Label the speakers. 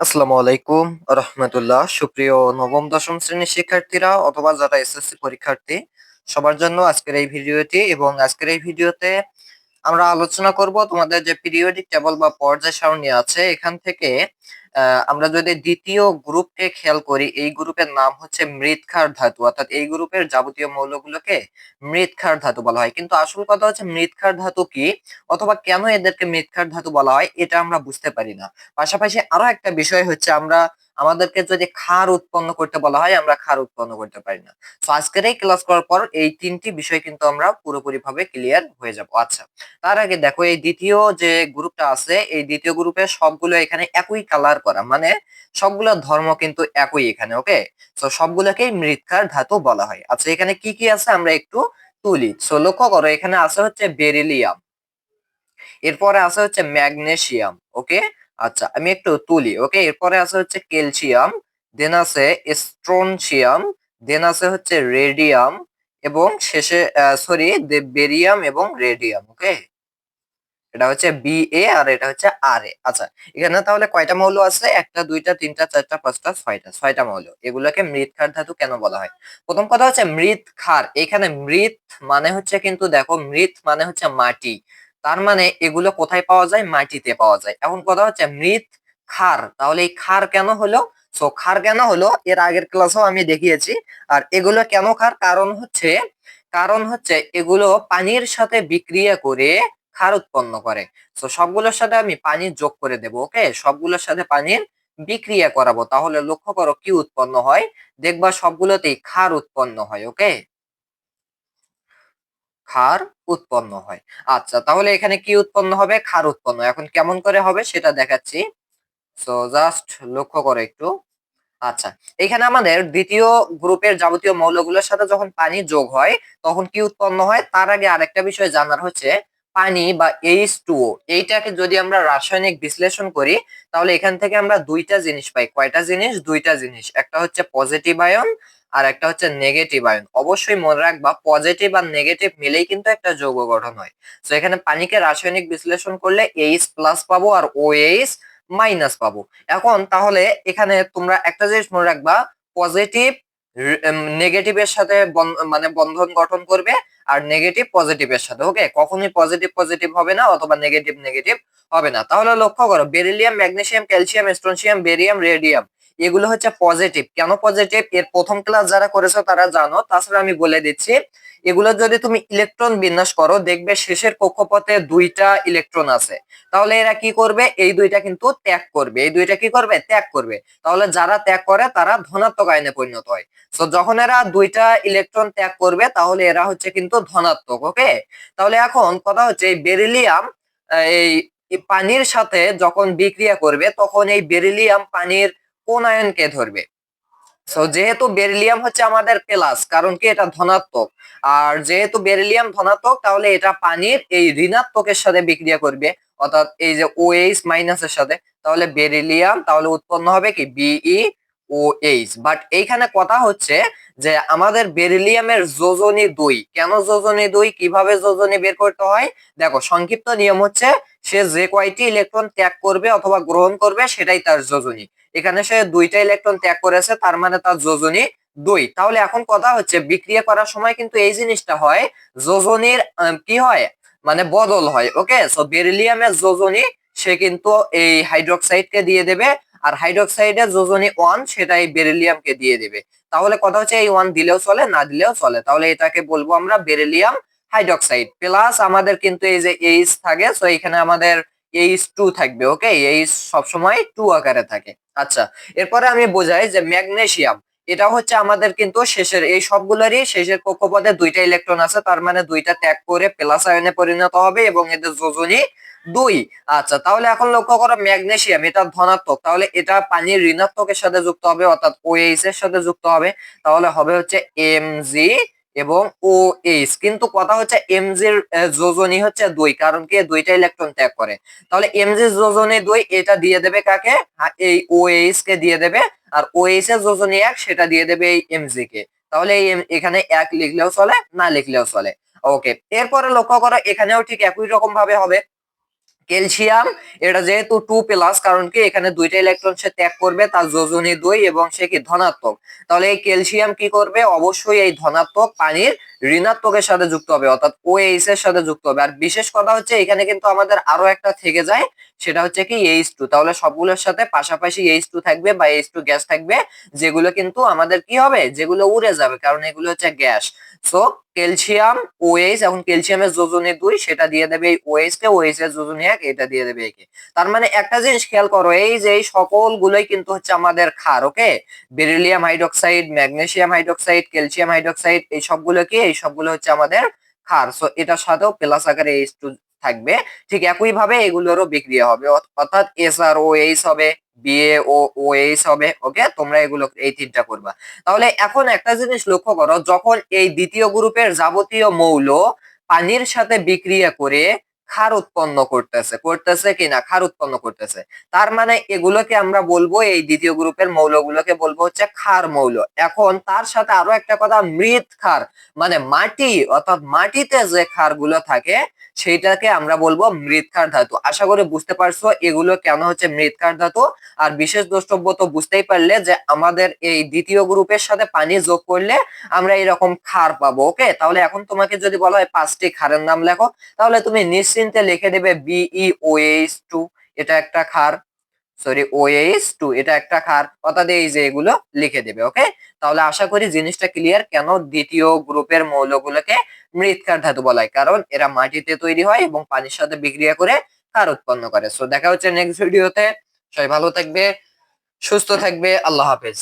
Speaker 1: আসসালামু আলাইকুম, রহমতুল্লাহ। সুপ্রিয় নবম, দশম শ্রেণির শিক্ষার্থীরা অথবা যারা এসএসসি পরীক্ষার্থী, সবার জন্য আজকের এই ভিডিওটি এবং আজকের এই ভিডিওতে আমরা আলোচনা করব তোমাদের যে পিরিয়ডিক টেবল বা পর্যায় সারণী আছে, এখান থেকে আমরা যদি দ্বিতীয় গ্রুপকে খেয়াল করি, এই গ্রুপের নাম হচ্ছে মৃৎক্ষার ধাতু। অর্থাৎ এই গ্রুপের যাবতীয় মৌলগুলোকে মৃৎক্ষার ধাতু বলা হয়। কিন্তু আসল কথা হচ্ছে মৃৎক্ষার ধাতু কি? অথবা কেন এদেরকে মৃৎক্ষার ধাতু বলা হয়? এটা আমরা বুঝতে পারি না। পাশাপাশি আরও একটা বিষয় হচ্ছে, আমরা আমাদেরকে যদি ক্ষার উৎপন্ন করতে বলা হয়, আমরা ক্ষার উৎপন্ন করতে পারি না। তো আজকের এই ক্লাস করার পর এই তিনটি বিষয় কিন্তু আমরা পুরোপুরি ভাবে ক্লিয়ার হয়ে যাব। আচ্ছা তার আগে দেখো এই দ্বিতীয় যে গ্রুপটা আছে, এই দ্বিতীয় গ্রুপে সবগুলো এখানে একই কালার করা। মানে সবগুলো ধর্ম কিন্তু একই এখানে ওকে তো সবগুলোকেই মৃৎকার ধাতু বলা হয়। আচ্ছা এখানে কি কি আছে আমরা একটু তুলি। সো লক্ষ্য করো, এখানে আছে হচ্ছে বেরিলিয়াম। এরপরে আছে হচ্ছে ম্যাগনেসিয়াম ওকে আচ্ছা আমি একটু তুলি ওকে এরপরে আছে হচ্ছে ক্যালসিয়াম দেন আছে স্ট্রনশিয়াম দেন আছে হচ্ছে রেডিয়াম এবং শেষে সরি বেরিয়াম এবং রেডিয়াম ওকে এটা হচ্ছে বি এ আর এটা হচ্ছে আর এ আচ্ছা এখানে তাহলে কয়টা মৌল আছে? একটা, দুইটা, তিনটা, চারটা, পাঁচটা, ছয়টা। ছয়টা মৌল। এগুলোকে মৃৎ ক্ষার ধাতু কেন বলা হয়? প্রথম কথা হচ্ছে মৃৎ ক্ষার এখানে মৃৎ মানে হচ্ছে কিন্তু দেখো, মৃৎ মানে হচ্ছে মাটি। তার মানে এগুলো কোথায় পাওয়া যায়? মাটিতে পাওয়া যায়। এখন কথা হচ্ছে মৃত খার তাহলে এই ক্ষার কেন হলো? সো ক্ষার কেন হলো? এর আগের ক্লাসেও আমি দেখিয়েছি। আর এগুলো কেন খার কারণ হচ্ছে কারণ হচ্ছে এগুলো পানির সাথে বিক্রিয়া করে ক্ষার উৎপন্ন করে। তো সবগুলোর সাথে আমি পানি যোগ করে দেব ওকে সবগুলোর সাথে পানির বিক্রিয়া করাবো। তাহলে লক্ষ্য করো কি উৎপন্ন হয়? দেখবা সবগুলোতেই ক্ষার উৎপন্ন হয় ওকে ক্ষার উৎপন্ন হয়। আচ্ছা তাহলে এখানে কি উৎপন্ন হবে? ক্ষার উৎপন্ন। এখন কেমন করে হবে সেটা দেখাচ্ছি। সো জাস্ট লক্ষ্য করো একটু। আচ্ছা এখানে আমাদের দ্বিতীয় গ্রুপের যাবতীয় মৌলগুলোর সাথে যখন পানি যোগ হয়, তখন কি উৎপন্ন হয়? তার আগে আরেকটা বিষয় জানার হচ্ছে, পানি বা এইচ টু এইটাকে যদি আমরা রাসায়নিক বিশ্লেষণ করি, তাহলে এখান থেকে আমরা দুইটা জিনিস পাই। কয়টা জিনিস? দুইটা জিনিস। একটা হচ্ছে পজিটিভ আয়ন আর একটা হচ্ছে নেগেটিভ আয়ন অবশ্যই মনে রাখবা পজিটিভ আর নেগেটিভ মিলেই কিন্তু একটা যৌগ গঠন হয়। তো এখানে পানিকে রাসায়নিক বিশ্লেষণ করলে এইচ প্লাস পাবো আর ও এইচ মাইনাস পাবো। এখন তাহলে এখানে তোমরা একটা জিনিস মনে রাখবা পজিটিভ নেগেটিভের সাথে মানে বন্ধন গঠন করবে আর নেগেটিভ পজিটিভের সাথে ওকে কখনোই পজিটিভ পজিটিভ হবে না অথবা নেগেটিভ নেগেটিভ হবে না। তাহলে লক্ষ্য করো beryllium magnesium calcium strontium barium radium এগুলো হচ্ছে পজিটিভ কেন পজিটিভ এর প্রথম ক্লাস যারা করেছ তারা জানো, তাছাড়া আমি বলে দিচ্ছি, এগুলো যদি তুমি ইলেকট্রন বিন্যাস করো, দেখবে শেষের কক্ষপথে দুইটা ইলেকট্রন আছে। তাহলে এরা কি করবে? এই দুইটা কিন্তু ত্যাগ করবে। এই দুইটা কি করবে? ত্যাগ করবে। তাহলে যারা ত্যাগ করে, তারা ধনাত্মক আয়নে পরিণত হয়। তো যখন এরা দুইটা ইলেকট্রন ত্যাগ করবে, তাহলে এরা হচ্ছে কিন্তু ধনাত্মক ওকে তাহলে এখন কথা হচ্ছে, এই বেরিলিয়াম এই পানির সাথে যখন বিক্রিয়া করবে, তখন এই বেরিলিয়াম পানির কোন আয়নকে ধরবে? সো যেহেতু বেরিলিয়াম হচ্ছে আমাদের প্লাস কারণ কি এটা ধনাত্মক? আর যেহেতু বেরিলিয়াম ধনাত্মক, তাহলে এটা পানির এই ঋণাত্মকের সাথে বিক্রিয়া করবে। অর্থাৎ এই যে ও এইচ মাইনাসের সাথে, তাহলে বেরিলিয়াম তাহলে উৎপন্ন হবে কি? বিই ও এইচ বাট এইখানে কথা হচ্ছে যে আমাদের বেরিলিয়ামের যোজনী দুই। কেন যোজনী দুই? কীভাবে যোজনী বের করতে হয়? দেখো, সংক্ষিপ্ত নিয়ম হচ্ছে, সে যে কয়টি ইলেকট্রন ত্যাগ করবে অথবা গ্রহণ করবে, সেটাই তার যোজনী। এখানে সে দুইটা ইলেকট্রন ত্যাগ করেছে, তার মানে তার যোজনী দুই। তাহলে এখন কথা হচ্ছে, বিক্রিয়া করার সময় কিন্তু এই জিনিসটা হয়, যোজনীর কি হয়? মানে বদল হয় ওকে সো বেরিলিয়ামের যোজনী, সে কিন্তু এই হাইড্রোক্সাইডকে দিয়ে দেবে, আর হাইড্রোক্সাইডের যোজনী ওয়ান সেটা এই বেরিলিয়ামকে দিয়ে দেবে। তাহলে কথা হচ্ছে, এই ওয়ান দিলেও চলে, না দিলেও চলে। তাহলে এটাকে বলব আমরা বেরিলিয়াম হাইড্রোক্সাইড প্লাস আমাদের কিন্তু এই যে এইচ থাকে সো এখানে আমাদের এইচ টু থাকবে ওকে এইচ সবসময় টু আকারে থাকে। আচ্ছা এরপরে আমি বোঝাই যে ম্যাগনেশিয়াম এটা হচ্ছে আমাদের কিন্তু শেষের, এই সবগুলোরই শেষের কক্ষপথে দুইটা ইলেকট্রন আছে, তার মানে দুইটা ত্যাগ করে প্লাস আয়নে পরিণত হবে এবং এদের যোজনী দুই। আচ্ছা তাহলে এখন লক্ষ্য করো ম্যাগনেশিয়াম, এটা ধনাত্মক, তাহলে এটা পানির ঋণাত্মকের সাথে যুক্ত হবে, অর্থাৎ ওএইচ এর সাথে যুক্ত হবে, তাহলে হবে হচ্ছে এম জি এবং ও এইচ কিন্তু কথা হচ্ছে এম জির যোজনী হচ্ছে দুই, কারণ কি? দুইটা ইলেকট্রন ত্যাগ করে। তাহলে এম জি যোজনী দুই, এটা দিয়ে দেবে কাকে? এই ও এইচ কে দিয়ে দেবে, আর ও এইচ এর যোজনী এক, সেটা দিয়ে দেবে এই এম জি কে। তাহলে এই এখানে এক লিখলেও চলে, না লিখলেও চলে। ওকে এরপরে লক্ষ্য করো, এখানেও ঠিক একই রকম ভাবে হবে। ক্যালসিয়াম, এটা যেহেতু টু প্লাস কারণ কি এখানে দুইটা ইলেকট্রন সে ত্যাগ করবে, তার যোজনী দুই এবং সে কি ধনাত্মক। তাহলে এই ক্যালসিয়াম কি করবে? অবশ্যই এই ধনাত্মক পানির ঋণাত্মকের সাথে যুক্ত হবে, অর্থাৎ ও এইচ এর সাথে যুক্ত হবে। আর বিশেষ কথা হচ্ছে, এখানে কিন্তু আমাদের আরও একটা থেকে যায়, সেটা হচ্ছে কি এইচ টু তাহলে সবগুলোর সাথে পাশাপাশি এইচ টু থাকবে বা এইচ টু গ্যাস থাকবে, যেগুলো কিন্তু আমাদের কি হবে? যেগুলো উড়ে যাবে, কারণ এগুলো হচ্ছে গ্যাস সো ক্যালসিয়াম ওএইচ এখন ক্যালসিয়ামের যোজনী দুই, সেটা দিয়ে দেবে এই ওএইচ কে ওএইচ এর যোজনী এক, এটা দিয়ে দেবে একে। তার মানে একটা জিনিস খেয়াল করো, এই যে এই সকলগুলোই কিন্তু হচ্ছে আমাদের ক্ষার, okay? Beryllium hydroxide magnesium hydroxide calcium hydroxide এই সবগুলো কি? এই সবগুলো হচ্ছে আমাদের ক্ষার। সো এটার সাথেও প্লাস আকারে এইচ টু থাকবে। ঠিক একই ভাবে এগুলোরও বিক্রিয়া হবে। অর্থাৎ এস আর ও এইচ হবে। B A O O H okay তোমরা এগুলো এই তিনটা করবা। তাহলে এখন একটা জিনিস লক্ষ্য করো, যখন এই দ্বিতীয় গ্রুপের যাবতীয় মৌল পানির সাথে বিক্রিয়া করে ক্ষার উৎপন্ন করতেছে করতেছে কিনা, ক্ষার উৎপন্ন করতেছে। তার মানে এগুলোকে আমরা বলব, এই দ্বিতীয় গ্রুপের মৌলগুলোকে বলব হচ্ছে ক্ষার মৌল। এখন তার সাথে আরও একটা কথা, মৃৎ ক্ষার মানে মাটি, অর্থাৎ মাটিতে যে ক্ষারগুলো থাকে, সেইটাকে আমরা বলব মৃৎক্ষার ধাতু। আশা করি বুঝতে পারছ এগুলো কেন হচ্ছে মৃৎক্ষার ধাতু। আর বিশেষ দ্রষ্টব্য তো বুঝতেই পারলে যে আমাদের এই দ্বিতীয় গ্রুপের সাথে পানি যোগ করলে আমরা এরকম খার পাবো, ওকে? তাহলে এখন তোমাকে যদি বলা হয় পাঁচটি খারের নাম লেখো, তাহলে তুমি নিশ্চিন্তে লিখে দেবে বিই ওএইচ টু এটা একটা ক্ষার সরি ওএইচ টু এটা একটা ক্ষার অর্থাৎ এই যে এগুলো লিখে দেবে ওকে তাহলে আশা করি জিনিসটা ক্লিয়ার কেন দ্বিতীয় গ্রুপের মৌলগুলোকে মৃৎকার ধাতু বলা হয়? কারণ এরা মাটিতে তৈরি হয় এবং পানির সাথে বিক্রিয়া করে ক্ষার উৎপন্ন করে। সো দেখা হচ্ছে নেক্সট ভিডিওতে সবাই ভালো থাকবে, সুস্থ থাকবে, আল্লাহ হাফেজ।